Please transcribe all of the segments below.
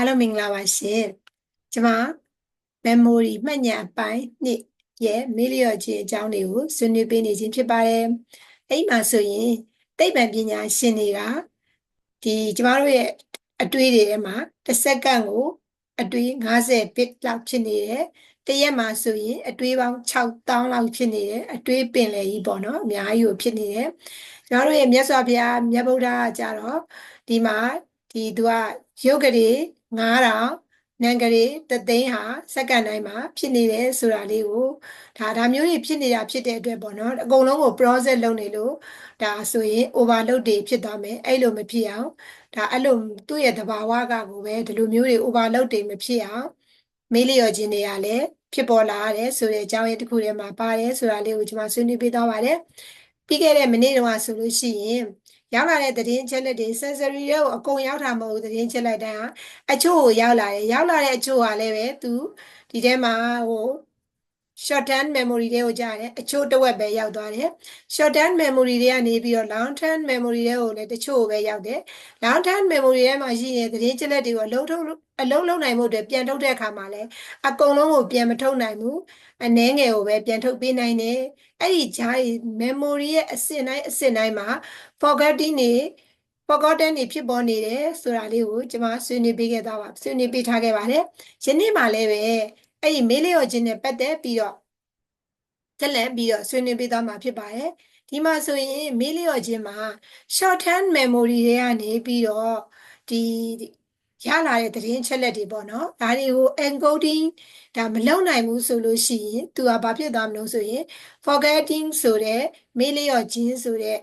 အားလုံးမင်္ဂလာပါရှင်ကျွန်မ memory မှတ်ဉာဏ်ပိုင်းနှစ်ရဲ့မေးလျော့ခြင်းအကြောင်းတွေကိုဆွေးနွေးပေးနေခြင်းဖြစ်ပါတယ်အဲ့မှာဆိုရင်သိပ္ပံပညာရှင်တွေကဒီကျမတို့ရဲ့အတွေးတွေထဲမှာတစ်စက္ကန့်ကိုအတွေး50 bit လောက်ဖြစ်နေတယ်တရက်မှာဆိုရင်အတွေးပေါင်း6000လောက်ဖြစ်နေတယ်အတွေးပင်လယ်ကြီးပေါ့နော်အများကြီးကိုဖြစ်နေတယ်ကျမတို့ရဲ့မြတ်စွာဘုရားမြတ်ဗုဒ္ဓကကြတော့ဒီမှာဒီသူကရုပ်ကလေး 9000နံကလေးတသိန်းဟာစက္ကန့်တိုင်းမှာဖြစ်နေတယ်ဆိုတာလေးကိုဒါဒါမျိုးတွေဖြစ်နေတာဖြစ်တဲ့အတွက်ပေါ့နော်အကုန်လုံးကို process လုပ်နေလို့ဒါဆိုရင် overload တွေဖြစ်သွားမယ်အဲ့လိုမဖြစ်အောင်ဒါအဲ့လိုသူ့ရဲ့သဘာဝကကိုပဲဒီလိုမျိုးတွေ overload တွေမဖြစ်အောင်မေးလျော်ခြင်းတွေကလည်းဖြစ်ပေါ်လာရတယ်ဆိုတဲ့အကြောင်းရင်းတစ်ခုထဲမှာပါတယ်ဆိုတာလေးကိုကျွန်မဆွေးနွေးပေးသွားပါတယ်ပြီးခဲ့တဲ့မနေ့တုန်းကဆိုလို့ရှိရင် ရောက်လာတဲ့သတင်းချက်လက်တွေ sensory တွေကိုအကုန်ရောက်တာမဟုတ်ဘူးသတင်းချက်လက်တိုင်းဟာအချို့ကိုရောက်လာတယ်ရောက်လာတဲ့အချို့ဟာလည်းပဲသူဒီထဲမှာဟို short term memory တွေကိုကြားတယ်အချို့တစ်ဝက်ပဲရောက်သွားတယ် short term memory တွေကနေပြီးတော့ long term memory တွေကိုလည်းတချို့ပဲရောက်တယ် long term memory ထဲမှာရှိနေတဲ့သတင်းချက်လက်တွေကိုအလုံးထုတ်အလုံးလုံးနိုင်မှုတွေပြန်ထုတ်တဲ့အခါမှာလည်းအကုန်လုံးကိုပြန်မထုတ်နိုင်ဘူးအနည်းငယ်ကိုပဲပြန်ထုတ်ပေးနိုင်တယ်အဲ့ဒီဂျား memory ရဲ့အစစ်တိုင်းအစစ်တိုင်းမှာ forgetting တွေ forgotten တွေဖြစ်ပေါ်နေတယ်ဆိုတာလေးကိုကျွန်မဆွေးနွေးပေးခဲ့သားပါဆွေးနွေးပေးထားခဲ့ပါတယ်ယနေ့မှလည်းပဲ အဲ့ဒီမေးလျော်ခြင်းနဲ့ပတ်သက်ပြီးတော့တက်လက်ပြီးတော့ဆွေးနွေးပေးသွားမှာဖြစ်ပါတယ်ဒီမှာဆိုရင်မေးလျော်ခြင်းမှာ short term memory တွေကနေပြီးတော့ဒီရလာတဲ့သတင်းချက်လက်တွေပေါ့နော်ဒါတွေကို encoding ဒါမလုပ်နိုင်ဘူးဆိုလို့ရှိရင်သူကဘာဖြစ်သွားမလို့ဆိုရင် forgetting ဆိုတဲ့မေးလျော်ခြင်းဆိုတဲ့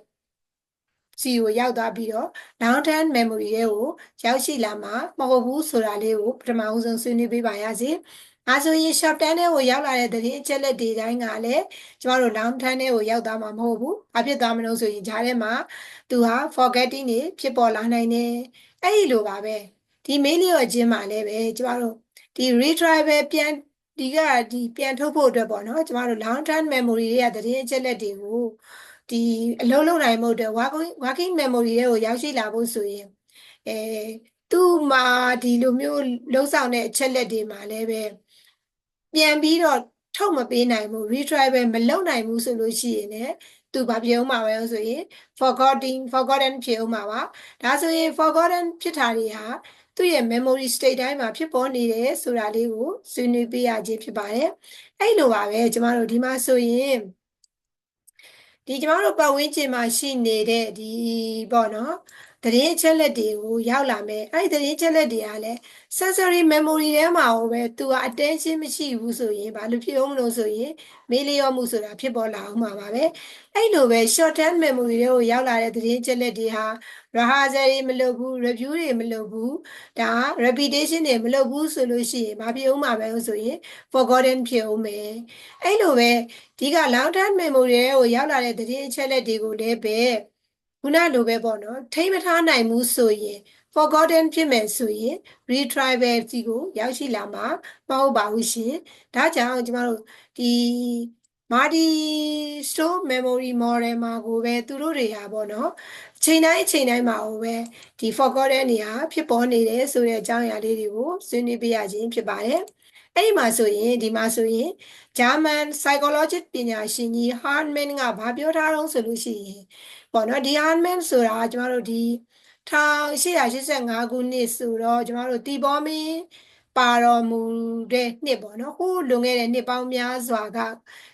စီကိုရောက်သွားပြီးတော့ long term memory တွေကိုရောက်ရှိလာမှာမဟုတ်ဘူးဆိုတာလေးကိုပထမဦးဆုံးဆွေးနွေးပေးပါရစေ။ အဲဆိုရင် short term တွေကိုရောက်လာတဲ့သတင်းအချက်လက်တွေတိုင်းကလည်းကျမတို့ long term တွေကိုရောက်သွားမှာမဟုတ်ဘူး။ဘာဖြစ်သွားမလို့ဆိုရင်ဂျားထဲမှာသူဟာ forgetting တွေဖြစ်ပေါ်လာနိုင်တယ်။အဲ့ဒီလိုပါပဲ။ဒီ mail ရောခြင်းမှာလည်းပဲကျမတို့ဒီ retrieval ပြန်ဒီကဒီပြန်ထုတ်ဖို့အတွက်ပေါ့နော်ကျမတို့ long term memory တွေကသတင်းအချက်လက်တွေကိုဒီအလုံးလုံးနိုင်မှုအတွက် working working memory တွေကိုရောက်ရှိလာဖို့ဆိုရင်အဲသူ့မှာဒီလိုမျိုးလှုပ်ဆောင်တဲ့အချက်လက်တွေမှာလည်းပဲ ပြန်ပြီးတော့ထုတ်မပေးနိုင်ဘူး retrieval မလုပ်နိုင်ဘူးဆိုလို့ရှိရင်လည်းသူဘာပြောမှာပဲဆိုရင် forgetting forgotten ဖြစ်အောင်မှာပါဒါဆိုရင် forgotten ဖြစ်တာတွေဟာသူ့ရဲ့ memory state တိုင်းမှာဖြစ်ပေါ်နေတယ်ဆိုတာလေးကိုဆွေးနွေးပေးရခြင်းဖြစ်ပါတယ်အဲ့လိုပါပဲကျမတို့ဒီမှာဆိုရင်ဒီကျမတို့ပတ်ဝန်းကျင်မှာရှိနေတဲ့ဒီပေါ့နော် သတင်းအချက်လက်တွေကိုရောက်လာမယ်အဲ့ဒီသတင်းအချက်လက်တွေကလည်း sensory memory ထဲမှာဟိုပဲသူက attention မရှိဘူးဆိုရင်ဘာလို့ဖြစ်အောင်မလို့ဆိုရင်မေးလျော့မှုဆိုတာဖြစ်ပေါ်လာအောင်မှာပါပဲအဲ့လိုပဲ short term memory တွေကိုရောက်လာတဲ့သတင်းအချက်လက်တွေဟာ rehearsal တွေမလုပ်ဘူး review တွေမလုပ်ဘူးဒါ repetition တွေမလုပ်ဘူးဆိုလို့ရှိရင်ဘာဖြစ်အောင်မှာပဲဆိုရင် forgotten ဖြစ်အောင်မယ်အဲ့လိုပဲဒီက long term memory တွေကိုရောက်လာတဲ့သတင်းအချက်လက်တွေကိုလည်းပဲ ခုနလိုပဲပေါ့နော်ထိမထားနိုင်ဘူးဆိုရင် forgotten ဖြစ်မယ်ဆိုရင် retrieval စီကိုရောက်ရှိလာမှာမဟုတ်ပါဘူးရှင်ဒါကြောင့်ကျမတို့ဒီ multi store memory model မှာကိုပဲသူတို့တွေဟာပေါ့နော်အချိန်တိုင်းအချိန်တိုင်းမှာကိုပဲဒီ forgotten တွေဟာဖြစ်ပေါ်နေတယ်ဆိုတဲ့အကြောင်းအရာလေးတွေကိုဆွေးနွေးပေးရခြင်းဖြစ်ပါတယ်အဲ့ဒီမှာဆိုရင်ဒီမှာဆိုရင် German psychologist ပညာရှင်ကြီး Hartman ကဘာပြောထားတော့ဆိုလို့ရှိရင် ပေါ့နော်ဒီ Hartman ဆိုတာကျမတို့ဒီ1885ခုနှစ်ဆိုတော့ကျမတို့တီဘောမင်းပါတော်မူတဲ့နှစ်ပေါ့နော်ဟိုးလွန်ခဲ့တဲ့နှစ်ပေါင်းများစွာက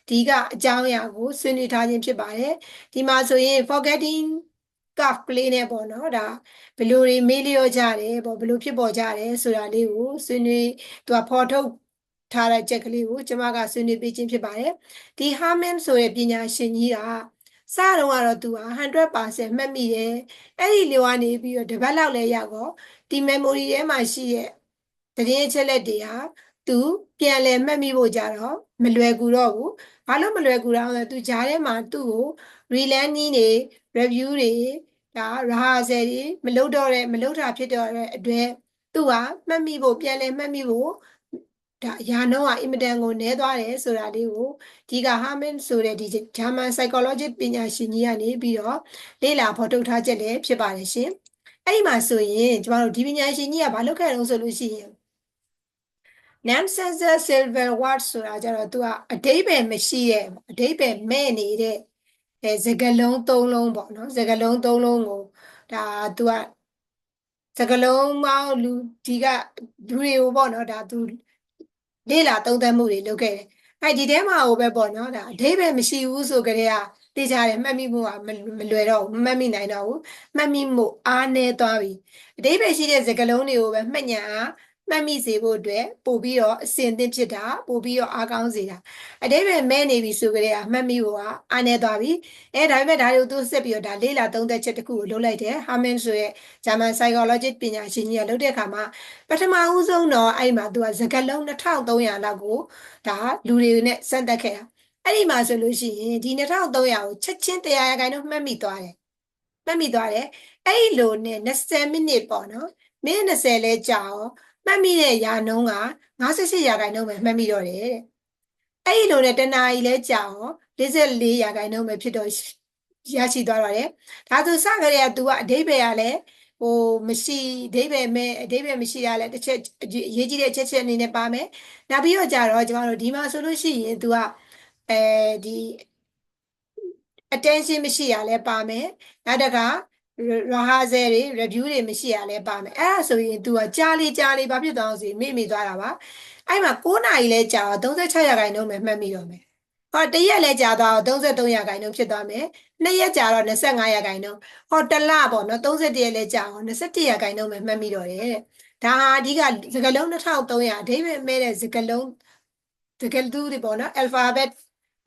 ဒီကအကြောင်းအရာကိုဆွေးနွေးထားခြင်းဖြစ်ပါတယ်ဒီမှာဆိုရင် forgetting cuff ကလေးနဲ့ပေါ့နော်ဒါဘယ်လိုတွေမေးလျော့ကြတယ်ပေါ့ဘယ်လိုဖြစ်ပေါ်ကြတယ်ဆိုတာလေးကိုဆွေးနွေးသူကဖော်ထုတ်ထားတဲ့ချက်ကလေးကိုကျွန်မကဆွေးနွေးပေးခြင်းဖြစ်ပါတယ်ဒီ Harman ဆိုတဲ့ပညာရှင်ကြီးက စတော့ကတော့သူဟာ100%မှတ်မိတယ်အဲ့ဒီလိုကနေပြီးတော့တပတ်လောက်လဲရောက်တော့ဒီ memory ထဲမှာရှိတဲ့သတင်းအချက်လက်တွေဟာသူပြန်လဲမှတ်မိဖို့ကြတော့မလွယ်ကူတော့ဘူးဘာလို့မလွယ်ကူတော့လဲသူကြားထဲမှာသူ့ကို relearn နည်းတွေ review တွေဒါ rehearsal တွေမလုပ်တော့တဲ့မလုပ်တာဖြစ်တော့တဲ့အတွက်သူကမှတ်မိဖို့ပြန်လဲမှတ်မိဖို့ ဒါရာနှုန်းကအင်မတန်ကိုနည်းသွားတယ်ဆိုတာလေးကိုဒီကဟာမင်ဆိုတဲ့ဒီဂျာမန် psychology ပညာရှင်ကြီးကနေပြီးတော့လေ့လာဖော်ထုတ်ထားချက်လည်းဖြစ်ပါတယ်ရှင်။အဲ့ဒီမှာဆိုရင်ကျမတို့ဒီပညာရှင်ကြီးကဘာလုပ်ခဲ့တုံးဆိုလို့ရှိရင် nam sensor silver word ဆိုတာကျတော့သူကအတိပယ်မရှိရဲ့အတိပယ်မဲ့နေတဲ့အဲစကလုံး၃လုံးပေါ့နော်စကလုံး၃လုံးကိုဒါသူကစကလုံးပေါင်းလူဒီကလူတွေကိုပေါ့နော်ဒါသူ လေ့လာသုံးသပ်မှုတွေလုပ်ခဲ့တယ်အဲ့ဒီထဲမှာဟိုပဲပေါ့နော်ဒါအဓိပ္ပာယ်မရှိဘူးဆိုကြတဲ့ကသိကြတယ်မှတ်မိမှုကမမလွယ်တော့ဘူးမှတ်မိနိုင်တော့ဘူးမှတ်မိမှုအားနည်းသွားပြီအဓိပ္ပာယ်ရှိတဲ့စကားလုံးတွေကိုပဲမှတ်ညာ မှတ်မိစေဖို့အတွက်ပို့ပြီးတော့အစင်သင့်ဖြစ်တာပို့ပြီးတော့အားကောင်းစေတာအတိပ္ပယ်မဲ့နေပြီဆိုကြတဲ့ကမှတ်မိဖို့ကအားနေသွားပြီအဲဒါပေမဲ့ဒါတွေကိုသူဆက်ပြီးတော့ဒါလေးလာသုံးသက်ချက်တစ်ခုကိုလုပ်လိုက်တယ်ဟာမန်ဆိုရဲ့ဂျာမန် psychologist ပညာရှင်ကြီးကလုပ်တဲ့အခါမှာပထမဦးဆုံးတော့အဲ့မှာသူကစကားလုံး2300လောက်ကိုဒါလူတွေနဲ့စမ်းသပ်ခဲ့တာအဲ့ဒီမှာဆိုလို့ရှိရင်ဒီ2300ကိုချက်ချင်းတရားရခိုင်တော့မှတ်မိသွားတယ်မှတ်မိသွားတယ်အဲ့ဒီလိုနဲ့20မိနစ်ပေါ့နော်မိနစ်20လဲကြာအောင် မှတ်မိတဲ့ရာနှုန်းက58ရာခိုင်နှုန်းပဲမှတ်မိတော့တယ်တဲ့အဲ့ဒီလိုနဲ့တနာရီလဲကြာအောင်44ရာခိုင်နှုန်းပဲဖြစ်တော့ရရှိသွားတော့တယ်ဒါဆိုစကြရက तू ကအဓိပ္ပာယ်ကလည်းဟိုမရှိအဓိပ္ပာယ်မဲ့အဓိပ္ပာယ်မရှိတာလည်းတစ်ချက်အရေးကြီးတဲ့အချက်ချက်အနေနဲ့ပါမယ်နောက်ပြီးတော့ကြာတော့ကျမတို့ဒီမှာဆိုလို့ရှိရင် तू ကအဲဒီ attention မရှိရလဲပါမယ်နောက်တက rehearsal တွေ review တွေမရှိရလဲပါမယ်အဲ့ဒါဆိုရင် तू ကကြားလေးကြားလေးဘာဖြစ်သွားအောင်စီမေ့မိသွားတာပါအဲ့မှာ9နာရီလဲကြာတော့36ရာခိုင်နှုန်းပဲမှတ်မိတော့မယ်ဟောတရက်လဲကြာတော့33ရာခိုင်နှုန်းဖြစ်သွားမယ်နှစ်ရက်ကြာတော့25ရာခိုင်နှုန်းဟောတလပေါ့နော်31ရက်လဲကြာတော့21ရာခိုင်နှုန်းပဲမှတ်မိတော့တယ်တဲ့ဒါဟာအဓိကစကလုံး2300အဓိပ္ပာယ်မဲ့တဲ့စကလုံးစကလူတွေပေါ့နော် alphabet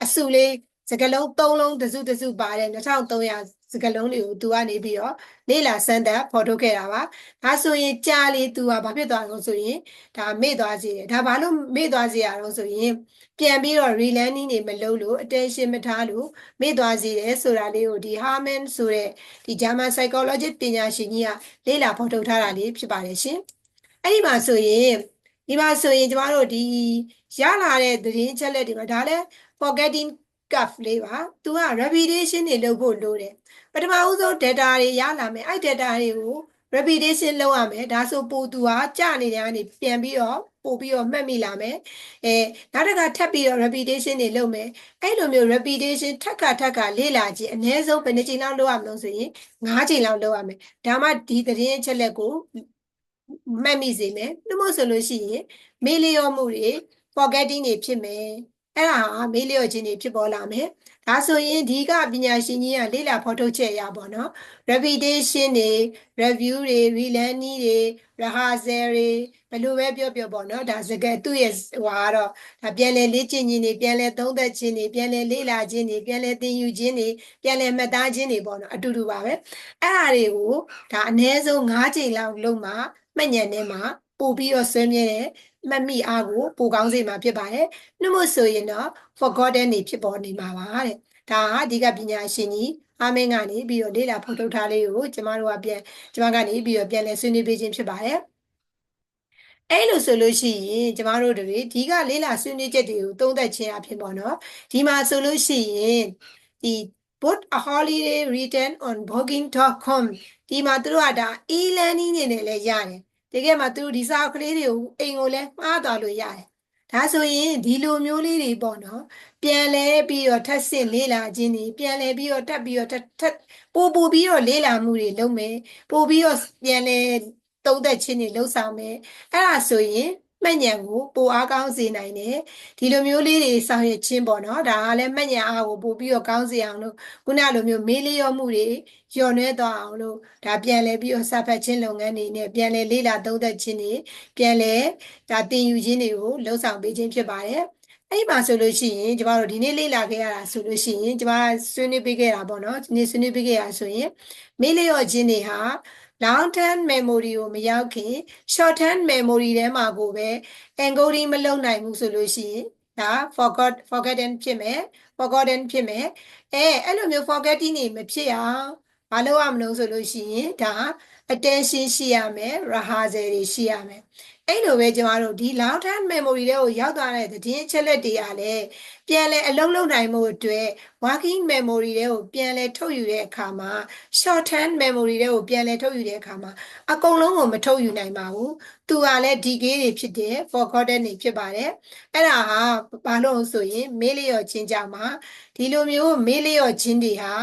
အစုလေးစကလုံး၃လုံးတစုတစုပါတယ်2300 စကလုံးတွေကိုသူကနေပြီးတော့လေ့လာစမ်းသပ်ဖော်ထုတ်ခဲ့တာပါဒါဆိုရင်ကြာလေသူကဘာဖြစ်သွားလို့ဆိုရင်ဒါမေ့သွားစေတယ်ဒါဘာလို့မေ့သွားစေရတော့ဆိုရင်ပြန်ပြီးတော့ relearning တွေမလုပ်လို့ attention မထားလို့မေ့သွားစေတယ်ဆိုတာလေးကိုဒီ Harman ဆိုတဲ့ဒီ German psychologist ပညာရှင်ကြီးကလေ့လာဖော်ထုတ်ထားတာလေးဖြစ်ပါတယ်ရှင်အဲ့ဒီမှာဆိုရင်ဒီမှာဆိုရင်ကျမတို့ဒီရလာတဲ့သတင်းချက်လက်တွေမှာဒါလည်း forgetting cuff လေးပါသူက repetition တွေလုပ်ဖို့လိုတယ်ပထမဦးဆုံး data တွေရလာမယ်အဲ့ data တွေကို repetition လုပ်ရမယ်ဒါဆိုပို့သူဟာကြာနေတဲ့ကနေပြန်ပြီးတော့ပို့ပြီးတော့မှတ်မိလာမယ်အဲနောက်တစ်ခါထပ်ပြီးတော့ repetition တွေလုပ်မယ်အဲ့လိုမျိုး repetition ထပ်ခါထပ်ခါလေ့လာခြင်းအနည်းဆုံးဘယ်နှချိန်လောက်လုပ်ရမလို့ဆိုရင်၅ချိန်လောက်လုပ်ရမယ်ဒါမှဒီသတင်းအချက်လက်ကိုမှတ်မိစေမယ်နှမို့ဆိုလို့ရှိရင်မေးလျော့မှုတွေ forgetting တွေဖြစ်မယ် အဲ့ဒါဟာမေးလျော့ခြင်းတွေဖြစ်ပေါ်လာမယ်ဒါဆိုရင်ဒီကပညာရှင်ကြီးကလေ့လာဖော်ထုတ်ချက်ရပါတော့ repetition တွေ review တွေ relearning တွေ rehearsal တွေဘယ်လိုပဲပြောပြောပေါ့နော်ဒါစကားသူ့ရဲ့ဟွာတော့ဒါပြန်လဲလေ့ကျင့်ခြင်းတွေပြန်လဲသုံးသပ်ခြင်းတွေပြန်လဲလေ့လာခြင်းတွေပြန်လဲသင်ယူခြင်းတွေပြန်လဲမှတ်သားခြင်းတွေပေါ့နော်အတူတူပါပဲအဲ့ဒါတွေကိုဒါအနည်းဆုံး၅ချိန်လောက်လုံးမှမှတ်ဉာဏ်ထဲမှာပို့ပြီးတော့ဆွဲမြဲတဲ့ မှတ်မိအားကိုပိုကောင်းစေမှာဖြစ်ပါတယ်။နှုတ်မဆိုရင်တော့ forgotten နေဖြစ်ပေါ်နေမှာပါတဲ့။ဒါဟာအဓိကပညာရှင်ကြီးအာမင်းကနေပြီးတော့လေ့လာဖော်ထုတ်ထားလေးကိုကျမတို့ကပြန်ကျမကနေပြီးတော့ပြန်လဲဆွေးနွေးပေးခြင်းဖြစ်ပါတယ်။အဲ့လိုဆိုလို့ရှိရင်ကျမတို့တွေဒီကလေးလာဆွေးနွေးချက်တွေကိုသုံးသပ်ခြင်းအဖြစ်ပေါ့နော်ဒီမှာဆိုလို့ရှိရင်ဒီ put a holiday written on booking.com ဒီမှာသူတို့ကဒါ e-learning နေနဲ့လည်းရတယ် တကယ်မှသူတို့ဒီစာကလေးတွေကိုအိမ်ကိုလည်းမှားသွားလို့ရတယ်ဒါဆိုရင်ဒီလိုမျိုးလေးတွေပေါ့နော်ပြန်လဲပြီးတော့ထပ်ဆင့်လေးလာခြင်းတွေပြန်လဲပြီးတော့တက်ပြီးတော့ထပ်ပို့ပို့ပြီးတော့လေးလာမှုတွေလုပ်မယ်ပို့ပြီးတော့ပြန်လဲသုံးသက်ခြင်းတွေလှုပ်ဆောင်မယ်အဲ့ဒါဆိုရင် မှတ်ဉာဏ်ကိုပိုအားကောင်းစေနိုင်တယ်ဒီလိုမျိုးလေးတွေဆောင်ရွက်ခြင်းပေါ့နော်ဒါကလည်းမှတ်ဉာဏ်အားကိုပို့ပြီးတော့ကောင်းစေအောင်လို့ခုနလိုမျိုးမေးလျော့မှုတွေညှော်နှဲသွားအောင်လို့ဒါပြန်လဲပြီးတော့စာဖတ်ခြင်းလုပ်ငန်းတွေနဲ့ပြန်လဲလေ့လာသုံးသပ်ခြင်းတွေပြန်လဲဒါသင်ယူခြင်းတွေကိုလှုပ်ဆောင်ပေးခြင်းဖြစ်ပါတယ်အဲ့ဒီမှာဆိုလို့ရှိရင်ကျမတို့ဒီနေ့လေ့လာခဲ့ရတာဆိုလို့ရှိရင်ကျမဆွေးနွေးပေးခဲ့တာပေါ့နော်ဒီနေ့ဆွေးနွေးပေးခဲ့ရဆိုရင်မေးလျော့ခြင်းတွေဟာ long term memory ကိုမရောက်ခင် short term memory ထဲမှာကိုပဲ encoding မလုပ်နိုင်ဘူးဆိုလို့ရှိရင်ဒါ forgot forgotten ဖြစ်မယ် forgotten ဖြစ်မယ်အဲအဲ့လိုမျိုး forgetting နေမဖြစ်အောင်မလုပ်ရမလို့ဆိုလို့ရှိရင်ဒါ attention ရှိရမယ် rehearsal တွေရှိရမယ် အဲ့လိုပဲကျမတို့ဒီ long term memory တွေကိုရောက်သွားတဲ့သတင်းအချက်လက်တွေကလည်းပြန်လဲအလုံးလုံးနိုင်မှုအတွက် working memory တွေကိုပြန်လဲထုတ်ယူတဲ့အခါမှာ short term memory တွေကိုပြန်လဲထုတ်ယူတဲ့အခါမှာအကုန်လုံးကိုမထုတ်ယူနိုင်ပါဘူးသူကလည်း decay တွေဖြစ်တယ် forgotten တွေဖြစ်ပါတယ်အဲ့ဒါဟာဘာလို့ဆိုရင် မေးလျော့ခြင်းကြောင့်မှာဒီလိုမျိုးမေးလျော့ခြင်းတွေဟာ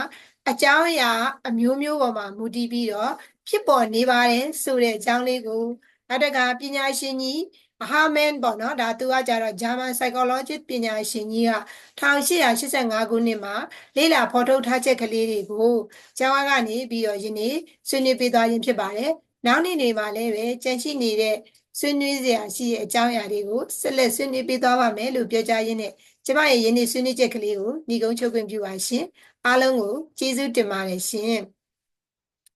အကြောင်းအရာအမျိုးမျိုးပေါ်မှာမူတည်ပြီးတော့ဖြစ်ပေါ်နေပါတယ်ဆိုတဲ့အကြောင်းလေးကို နောက်တစ်ခါပညာရှင်ကြီးဟာမန်ပေါ့နော်ဒါသူကကြတော့ German psychologist ပညာရှင်ကြီးက1885ခုနှစ်မှာလေ့လာဖော်ထုတ်ထားချက်ကလေးတွေကိုကျောင်းကနေပြီးတော့ယနေ့ဆွေးနွေးပေးသွားခြင်းဖြစ်ပါတယ်။နောက်နေ့တွေမှာလည်းပဲကြန့်ရှိနေတဲ့ဆွေးနွေးစရာရှိတဲ့အကြောင်းအရာတွေကိုဆက်လက်ဆွေးနွေးပေးသွားပါမယ်လို့ပြောကြားရင်းနဲ့ကျမရဲ့ယနေ့ဆွေးနွေးချက်ကလေးကိုညီကုန်းချုပ်ခွင့်ပြုပါရှင်။အားလုံးကိုကျေးဇူးတင်ပါတယ်ရှင်။